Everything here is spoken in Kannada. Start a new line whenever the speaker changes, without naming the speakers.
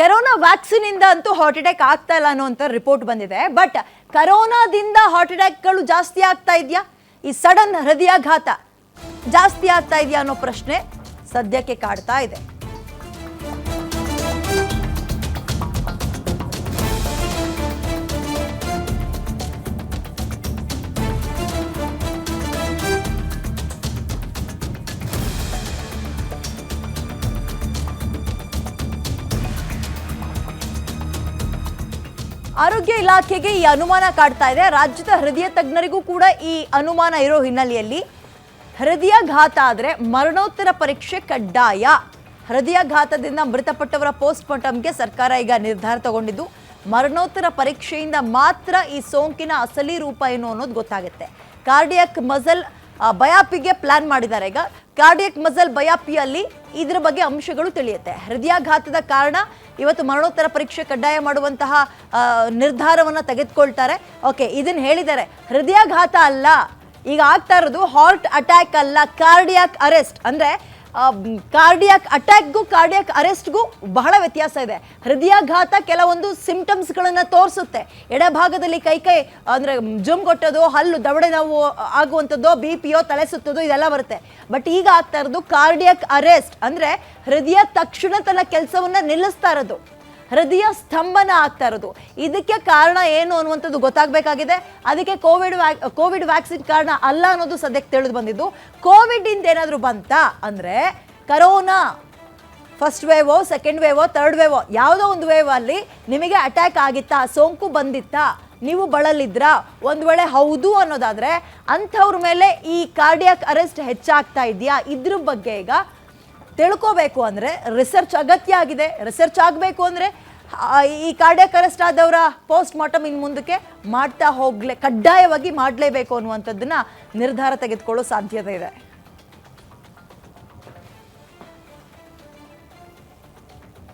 ಕರೋನಾ ವ್ಯಾಕ್ಸಿನ್ ಇಂದ ಅಂತೂ ಹಾರ್ಟ್ ಅಟ್ಯಾಕ್ ಆಗ್ತಾ ಇಲ್ಲ ಅನ್ನೋಂಥ ರಿಪೋರ್ಟ್ ಬಂದಿದೆ. ಬಟ್ ಕರೋನಾದಿಂದ ಹಾರ್ಟ್ ಅಟ್ಯಾಕ್ಗಳು ಜಾಸ್ತಿ ಆಗ್ತಾ ಇದೆಯಾ? ಈ ಸಡನ್ ಹೃದಯಾಘಾತ ಜಾಸ್ತಿ ಆಗ್ತಾ ಇದೆಯಾ ಅನ್ನೋ ಪ್ರಶ್ನೆ ಸದ್ಯಕ್ಕೆ ಕಾಡ್ತಾ ಇದೆ. ಆರೋಗ್ಯ ಇಲಾಖೆಗೆ ಈ ಅನುಮಾನ ಕಾಡ್ತಾ ಇದೆ. ರಾಜ್ಯದ ಹೃದಯ ತಜ್ಞರಿಗೂ ಕೂಡ ಈ ಅನುಮಾನ ಇರೋ ಹಿನ್ನೆಲೆಯಲ್ಲಿ ಹೃದಯಾಘಾತ ಆದರೆ ಮರಣೋತ್ತರ ಪರೀಕ್ಷೆ ಕಡ್ಡಾಯ. ಹೃದಯಾಘಾತದಿಂದ ಮೃತಪಟ್ಟವರ ಪೋಸ್ಟ್ ಮಾರ್ಟಮ್ಗೆ ಸರ್ಕಾರ ಈಗ ನಿರ್ಧಾರ ತಗೊಂಡಿದ್ದು, ಮರಣೋತ್ತರ ಪರೀಕ್ಷೆಯಿಂದ ಮಾತ್ರ ಈ ಸೋಂಕಿನ ಅಸಲಿ ರೂಪ ಏನು ಅನ್ನೋದು ಗೊತ್ತಾಗುತ್ತೆ. ಕಾರ್ಡಿಯಕ್ ಮಸಲ್ ಬಯಾಪಿಗೆ ಪ್ಲಾನ್ ಮಾಡಿದ್ದಾರೆ. ಈಗ ಕಾರ್ಡಿಯಕ್ ಮಸಲ್ ಬಯಾಪಿಯಲ್ಲಿ ಇದರ ಬಗ್ಗೆ ಅಂಶಗಳು ತಿಳಿಯುತ್ತೆ. ಹೃದಯಾಘಾತದ ಕಾರಣ ಇವತ್ತು ಮರಣೋತ್ತರ ಪರೀಕ್ಷೆ ಕಡ್ಡಾಯ ಮಾಡುವಂತಹ ನಿರ್ಧಾರವನ್ನು ತೆಗೆದುಕೊಳ್ತಾರೆ. ಓಕೆ ಇದನ್ನ ಹೇಳಿದ್ದಾರೆ. ಹೃದಯಾಘಾತ ಅಲ್ಲ, ಈಗ ಆಗ್ತಾ ಇರೋದು ಹಾರ್ಟ್ ಅಟ್ಯಾಕ್ ಅಲ್ಲ ಕಾರ್ಡಿಯಾಕ್ ಅರೆಸ್ಟ್ ಅಂದ್ರೆ ಕಾರ್ಡಿಯಾಕ್ ಅಟ್ಯಾಕ್ಗೂ ಕಾರ್ಡಿಯಾಕ್ ಅರೆಸ್ಟ್ಗೂ ಬಹಳ ವ್ಯತ್ಯಾಸ ಇದೆ. ಹೃದಯಾಘಾತ ಕೆಲವೊಂದು ಸಿಂಪ್ಟಮ್ಸ್ಗಳನ್ನು ತೋರಿಸುತ್ತೆ. ಎಡಭಾಗದಲ್ಲಿ ಕೈ ಕೈ, ಅಂದರೆ ಜುಮ್ ಕೊಟ್ಟೋದು, ಹಲ್ಲು, ದವಡೆ ನೋವು ಆಗುವಂಥದ್ದು ಬಿ ಪಿಯೋ ತಲೆ ಸುತ್ತೋದು, ಇದೆಲ್ಲ ಬರುತ್ತೆ. ಬಟ್ ಈಗ ಆಗ್ತಾ ಇರೋದು ಕಾರ್ಡಿಯಾಕ್ ಅರೆಸ್ಟ್ ಅಂದರೆ ಹೃದಯ ತಕ್ಷಣ ತನ್ನ ಕೆಲಸವನ್ನು ನಿಲ್ಲಿಸ್ತಾ ಇರೋದು. ಹೃದಯ ಸ್ತಂಭನ ಆಗ್ತಾ ಇರೋದು. ಇದಕ್ಕೆ ಕಾರಣ ಏನು ಅನ್ನುವಂಥದ್ದು ಗೊತ್ತಾಗಬೇಕಾಗಿದೆ. ಅದಕ್ಕೆ ಕೋವಿಡ್ ವ್ಯಾಕ್, ಕೋವಿಡ್ ವ್ಯಾಕ್ಸಿನ್ ಕಾರಣ ಅಲ್ಲ ಅನ್ನೋದು ಸದ್ಯಕ್ಕೆ ತಿಳಿದು ಬಂದಿದ್ದು. ಕೋವಿಡ್ ಇಂದ ಏನಾದರೂ ಬಂತಾ ಅಂದರೆ ಕರೋನಾ, ಫಸ್ಟ್ ವೇವೋ, ಸೆಕೆಂಡ್ ವೇವೋ, ಥರ್ಡ್ ವೇವೋ, ಯಾವುದೋ ಒಂದು ವೇವ್ ಅಲ್ಲಿ ನಿಮಗೆ ಅಟ್ಯಾಕ್ ಆಗಿತ್ತಾ, ಸೋಂಕು ಬಂದಿತ್ತಾ, ನೀವು ಬಳಲಿದ್ರಾ, ಒಂದು ವೇಳೆ ಹೌದು ಅನ್ನೋದಾದ್ರೆ ಅಂಥವ್ರ ಮೇಲೆ ಈ ಕಾರ್ಡಿಯಾಕ್ ಅರೆಸ್ಟ್ ಹೆಚ್ಚಾಗ್ತಾ ಇದೆಯಾ? ಇದ್ರ ಬಗ್ಗೆ ಈಗ ತಿಳ್ಕೋಬೇಕು ಅಂದರೆ ರಿಸರ್ಚ್ ಅಗತ್ಯ ಆಗಿದೆ. ರಿಸರ್ಚ್ ಆಗಬೇಕು ಅಂದರೆ ಈ ಕಾರ್ಡಿಯಾಕ್ ಅರೆಸ್ಟ್ ಆದವರ ಪೋಸ್ಟ್ ಮಾರ್ಟಮ್ ಇನ್ನು ಮುಂದಕ್ಕೆ ಮಾಡ್ತಾ ಹೋಗ್ಲೇ, ಕಡ್ಡಾಯವಾಗಿ ಮಾಡಲೇಬೇಕು ಅನ್ನುವಂಥದ್ದನ್ನು ನಿರ್ಧಾರ ತೆಗೆದುಕೊಳ್ಳೋ ಸಾಧ್ಯತೆ ಇದೆ.